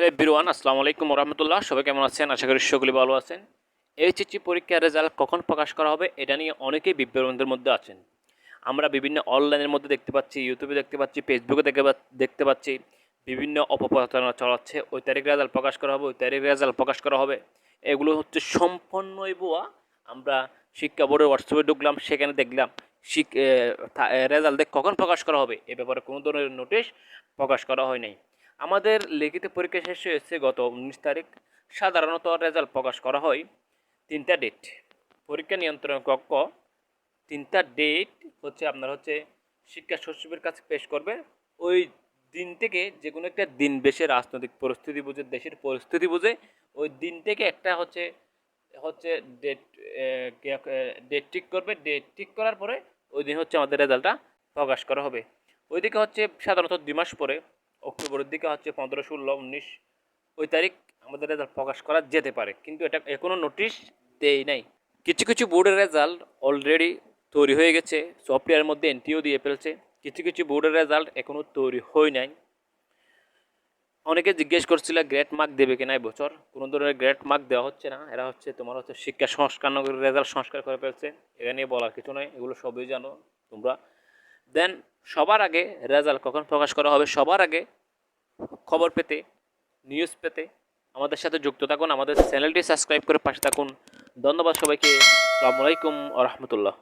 Hello বিরোয়ান আসসালামু আলাইকুম রহমতুল্লাহ। সবাই কেমন আছেন? আশা করি সকলে ভালো আছেন। এইচএসসি পরীক্ষার রেজাল্ট কখন প্রকাশ করা হবে এটা নিয়ে অনেকেই বিভ্রান্তের মধ্যে আছেন। আমরা বিভিন্ন অনলাইনের মধ্যে দেখতে পাচ্ছি ইউটিউবে দেখতে পাচ্ছি ফেসবুকে দেখতে দেখতে পাচ্ছি, বিভিন্ন অপপ্রচারণা চালাচ্ছে। ওই তারিখ রেজাল্ট প্রকাশ করা হবে, ওই তারিখ রেজাল্ট প্রকাশ করা হবে। এগুলো হচ্ছে সম্পন্নই বোয়া। আমরা শিক্ষা বোর্ডের হোয়াটসঅ্যাপে ঢুকলাম, সেখানে দেখলাম শিক রেজাল্ট দেখ কখন প্রকাশ করা হবে। এ ব্যাপারে কোনো ধরনের নোটিশ প্রকাশ করা হয় নাই। আমাদের লিখিত পরীক্ষা শেষ হয়েছে গত উনিশ তারিখ। সাধারণত রেজাল্ট প্রকাশ করা হয় তিনটা ডেট পরীক্ষা নিয়ন্ত্রণ কক্ষ, তিনটা ডেট হচ্ছে আপনার হচ্ছে শিক্ষা সচিবের কাছে পেশ করবে। ওই দিন থেকে যে কোনো একটা দিন বেশে রাজনৈতিক পরিস্থিতি বুঝে, দেশের পরিস্থিতি বুঝে, ওই দিন থেকে একটা হচ্ছে হচ্ছে ডেট ডেট ঠিক করবে। ডেট ঠিক করার পরে ওই দিন হচ্ছে আমাদের রেজাল্টটা প্রকাশ করা হবে। ওইদিকে হচ্ছে সাধারণত দুই মাস পরে অক্টোবরের দিকে হচ্ছে পনেরো ষোলো, উনিশ, ওই তারিখ আমাদের রেজাল্ট প্রকাশ করা যেতে পারে। কিন্তু এটা এখনও নোটিশ দেয় নাই। কিছু কিছু বোর্ডের রেজাল্ট অলরেডি তৈরি হয়ে গেছে। সফটওয়্যারের মধ্যে এন্ট্রিও দিয়ে ফেলছে। কিছু কিছু বোর্ডের রেজাল্ট এখনও তৈরি হয় নাই। অনেকে জিজ্ঞেস করছিল গ্রেট মার্ক দেবে কিনা বছর? কোনো ধরনের গ্রেট মার্ক দেওয়া হচ্ছে না। এরা হচ্ছে তোমার হচ্ছে শিক্ষা সংস্কার রেজাল্ট সংস্কার করে ফেলছে। এটা নিয়ে বলার কিছু নয় এগুলো সবই জানো তোমরা। দেন সবার আগে রেজাল্ট কখন প্রকাশ করা হবে? সবার আগে খবর পেতে নিউজ পেতে আমাদের সাথে যুক্ত থাকুন, আমাদের চ্যানেলটি সাবস্ক্রাইব করে পাশে থাকুন। ধন্যবাদ সবাইকে। আসসালামু আলাইকুম আ রহমতুল্লাহ।